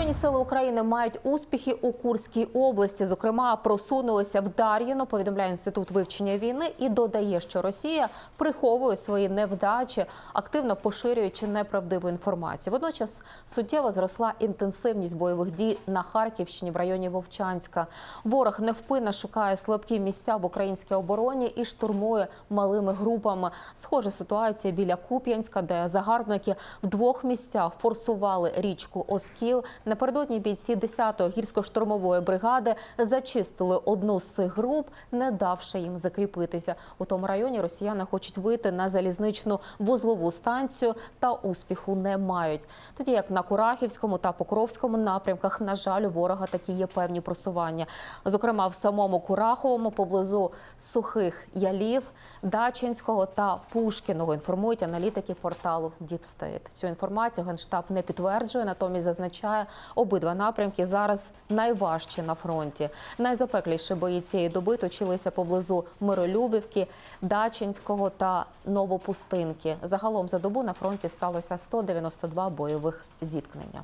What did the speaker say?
Збройні сили України мають успіхи у Курській області. Зокрема, просунулися в Дар'їно, повідомляє інститут вивчення війни, і додає, що Росія приховує свої невдачі, активно поширюючи неправдиву інформацію. Водночас суттєво зросла інтенсивність бойових дій на Харківщині в районі Вовчанська. Ворог невпинно шукає слабкі місця в українській обороні і штурмує малими групами. Схожа ситуація біля Куп'янська, де загарбники в двох місцях форсували річку Оскіл. Напередодні бійці 10-ї гірсько-штурмової бригади зачистили одну з цих груп, не давши їм закріпитися. У тому районі росіяни хочуть вийти на залізничну вузлову станцію та успіху не мають. Тоді як на Курахівському та Покровському напрямках, на жаль, у ворога такі є певні просування. Зокрема, в самому Кураховому поблизу сухих ялів, Дачинського та Пушкіного інформують аналітики порталу State. Цю інформацію генштаб не підтверджує, натомість зазначає, обидва напрямки зараз найважчі на фронті. Найзапекліші бої цієї доби точилися поблизу Миролюбівки, Дачинського та Новопустинки. Загалом за добу на фронті сталося 192 бойових зіткнення.